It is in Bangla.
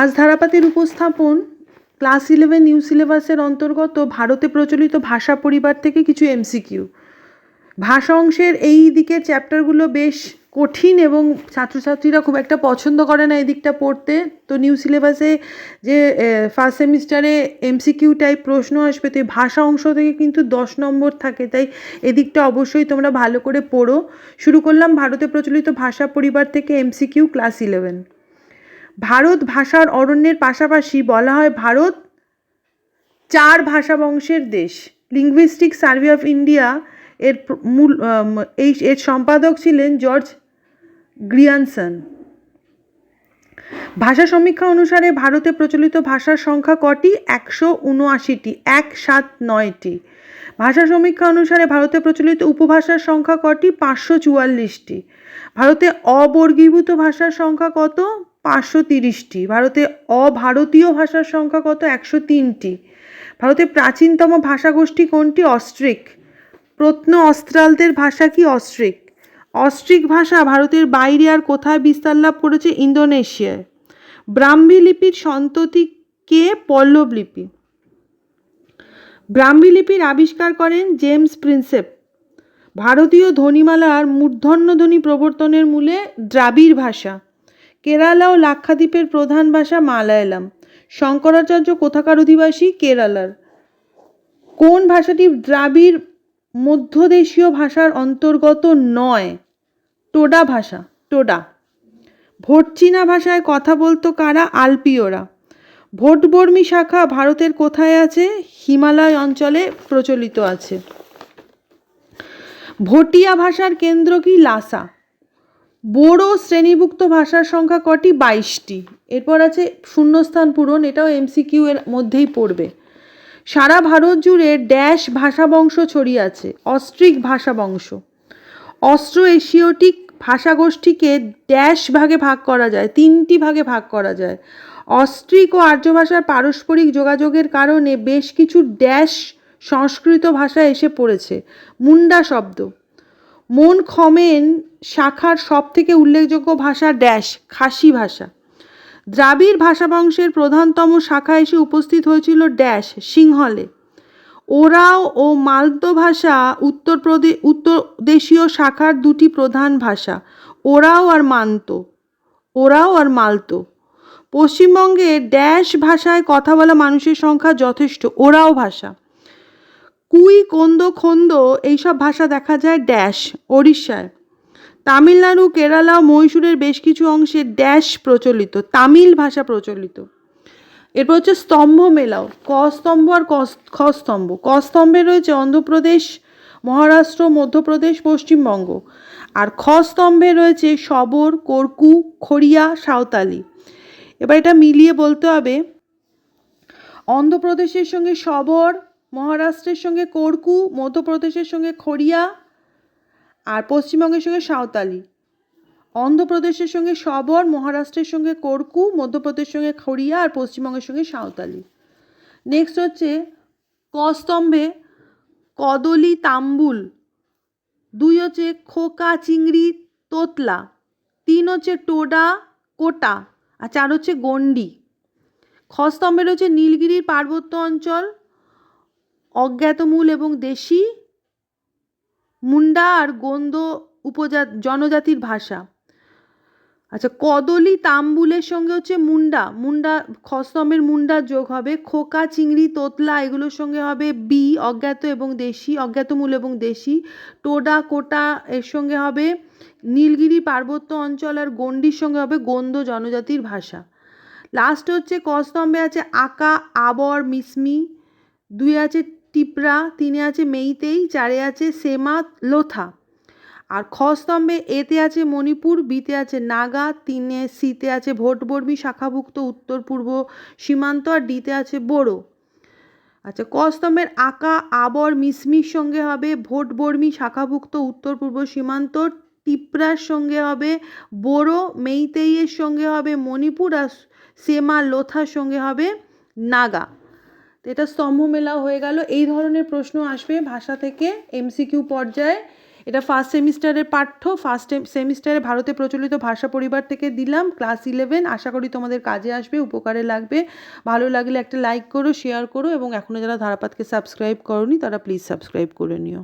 আজ ধারাপাতের উপস্থাপন ক্লাস ইলেভেন নিউ সিলেবাসের অন্তর্গত ভারতে প্রচলিত ভাষা পরিবার থেকে কিছু এমসিকিউ। ভাষা অংশের এই দিকের চ্যাপ্টারগুলো বেশ কঠিন এবং ছাত্রছাত্রীরা খুব একটা পছন্দ করে না এই দিকটা পড়তে। তো নিউ সিলেবাসে যে ফার্স্ট সেমিস্টারে এমসিকিউ টাইপ প্রশ্ন আসবে, তো ভাষা অংশ থেকে কিন্তু দশ নম্বর থাকে। তাই এদিকটা অবশ্যই তোমরা ভালো করে পড়ো। শুরু করলাম ভারতে প্রচলিত ভাষা পরিবার থেকে এমসিকিউ ক্লাস ইলেভেন। ভারত ভাষার অরণ্যের পাশাপাশি বলা হয় ভারত চার ভাষা বংশের দেশ। লিঙ্গুইস্টিক সার্ভে অফ ইন্ডিয়া এর মূল এই, এর সম্পাদক ছিলেন জর্জ গ্রিয়ানসন ভাষা সমীক্ষা অনুসারে ভারতে প্রচলিত ভাষার সংখ্যা কটি? একশো উনআশিটি, এক সাত নয়টি। ভাষা সমীক্ষা অনুসারে ভারতে প্রচলিত উপভাষার সংখ্যা কটি? পাঁচশো চুয়াল্লিশটি। ভারতে অবর্গীভূত ভাষার সংখ্যা কত? পাঁচশো তিরিশটি। ভারতে অভারতীয় ভাষার সংখ্যা কত? একশো তিনটি। ভারতে প্রাচীনতম ভাষাগোষ্ঠী কোনটি? অস্ট্রিক। প্রত্ন অস্ট্রালদের ভাষা কি? অস্ট্রিক। অস্ট্রিক ভাষা ভারতের বাইরে আর কোথায় বিস্তার লাভ করেছে? ইন্দোনেশিয়ায়। ব্রাহ্মী লিপির সন্ততি কে? পল্লব লিপি। ব্রাহ্মী লিপির আবিষ্কার করেন জেমস প্রিন্সেপ। ভারতীয় ধ্বনিমালার মূর্ধন্য ধ্বনি প্রবর্তনের মূলে দ্রাবিড় ভাষা। কেরালা ও লাক্ষাদ্বীপের প্রধান ভাষা মালায়ালাম। শঙ্করাচার্য কোথাকার অধিবাসী? কেরালার। কোন ভাষাটি দ্রাবিড় মধ্যদেশীয় ভাষার অন্তর্গত নয়? টোডা ভাষা, টোডা। ভোটচীনা ভাষায় কথা বলতো কারা? আলপিওরা। ভোটবর্মী শাখা ভারতের কোথায় আছে? হিমালয় অঞ্চলে প্রচলিত আছে। ভটিয়া ভাষার কেন্দ্র কি? লাসা। বোড়ো শ্রেণীভুক্ত ভাষার সংখ্যা কটি? বাইশটি। এরপর আছে শূন্যস্থান পূরণ, এটাও এমসিকিউ এর মধ্যেই পড়বে। সারা ভারত জুড়ে ড্যাশ ভাষা বংশ ছড়িয়ে আছে, অস্ট্রিক ভাষা বংশ অস্ট্রো এশিয়টিক ভাষাগোষ্ঠীকে ড্যাশ ভাগে ভাগ করা যায়, তিনটি ভাগে ভাগ করা যায়। অস্ট্রিক ও আর্য ভাষার পারস্পরিক যোগাযোগের কারণে বেশ কিছু ড্যাশ সংস্কৃত ভাষা এসে পড়েছে। মুন্ডা শব্দ। মন খমেন শাখার সবথেকে উল্লেখযোগ্য ভাষা ড্যাশ, খাসি ভাষা। দ্রাবিড় ভাষা বংশের প্রধানতম শাখা এসে উপস্থিত হয়েছিল ড্যাশ, সিংহলে। ওরাও ও মালতো ভাষা উত্তরপ্রদেশ উত্তর দেশীয় শাখার দুটি প্রধান ভাষা, ওরাও আর মানতো। ওরাও আর মালতো। পশ্চিমবঙ্গে ড্যাশ ভাষায় কথা বলা মানুষের সংখ্যা যথেষ্ট, ওরাও ভাষা। কুই, কোন্দ, খন্দ এইসব ভাষা দেখা যায় ড্যাশ, ওড়িশায়। তামিলনাড়ু, কেরালা, মহীশূরের বেশ কিছু অংশে ড্যাশ প্রচলিত, তামিল ভাষা প্রচলিত। এরপর হচ্ছে স্তম্ভ মেলাও, ক স্তম্ভ আর খ স্তম্ভ। ক স্তম্ভে রয়েছে অন্ধ্রপ্রদেশ, মহারাষ্ট্র, মধ্যপ্রদেশ, পশ্চিমবঙ্গ। আর খ স্তম্ভে রয়েছে সবর, কর্কু, খড়িয়া, সাঁওতালি। এবার এটা মিলিয়ে বলতে হবে, অন্ধ্রপ্রদেশের সঙ্গে সবর মহারাষ্ট্রের সঙ্গে কর্কু, মধ্যপ্রদেশের সঙ্গে খড়িয়া আর পশ্চিমবঙ্গের সঙ্গে সাঁওতালি। অন্ধ্রপ্রদেশের সঙ্গে সবর, মহারাষ্ট্রের সঙ্গে কর্কু, মধ্যপ্রদেশের সঙ্গে খড়িয়া আর পশ্চিমবঙ্গের সঙ্গে সাঁওতালি। নেক্সট হচ্ছে কস্তম্ভে স্তম্ভে কদলি তাম্বুল, দুই হচ্ছে খোকা চিংড়ি তোতলা, তিন হচ্ছে টোডা কোটা, আর চার হচ্ছে গন্ডি খ স্তম্ভে রয়েছে নীলগিরির পার্বত্য অঞ্চল অজ্ঞাতমূল এবং দেশি মুন্ডা আর গোন্দ উপজা, জনজাতির ভাষা। আচ্ছা কদলি তাম্বুলের সঙ্গে হচ্ছে মুন্ডা। মুন্ডা খস্তমের মুন্ডার যোগ হবে। খোকা, চিংড়ি, তোতলা এগুলোর সঙ্গে হবে বি, অজ্ঞাত এবং দেশি, অজ্ঞাতমূল এবং দেশি। টোডা, কোটা এর সঙ্গে হবে নীলগিরি পার্বত্য অঞ্চল আর গন্ডির সঙ্গে হবে গোন্দ জনজাতির ভাষা। লাস্ট হচ্ছে কস্তম্ভে আছে আকা, আবর, মিসমি। দুই আছে টিপরা, তিনে আছে মেইতেই, চারে আছে সেমা, লোথা। আর খ স্তম্ভে এতে আছে মণিপুর, বিতে আছে নাগা, তিনে, সিতে আছে ভোটবর্মী শাখাভুক্ত উত্তর, পূর্ব সীমান্ত, আর ডিতে আছে বোড়ো। আচ্ছা ক স্তম্ভের আঁকা, আবর মিসমির সঙ্গে হবে ভোটবর্মী শাখাভুক্ত উত্তর, পূর্ব সীমান্ত, টিপরার সঙ্গে হবে বোড়ো, মেইতেইয়ের সঙ্গে হবে মণিপুর, আর সেমা, লোথার সঙ্গে হবে নাগা। এটা স্তম্ভ মেলা হয়ে গেল। এই ধরনের প্রশ্ন আসবে ভাষা থেকে এমসিকিউ পর্যায়ে। এটা ফার্স্ট সেমিস্টারের পাঠ্য ফার্স্ট সেমিস্টারে ভারতে প্রচলিত ভাষা পরিবার থেকে দিলাম ক্লাস ইলেভেন আশা করি তোমাদের কাজে আসবে, উপকারে লাগবে। ভালো লাগলে একটা লাইক করো শেয়ার করো এবং এখনও যারা ধারাপাতকে সাবস্ক্রাইব করনি, তারা প্লিজ সাবস্ক্রাইব করে নিও।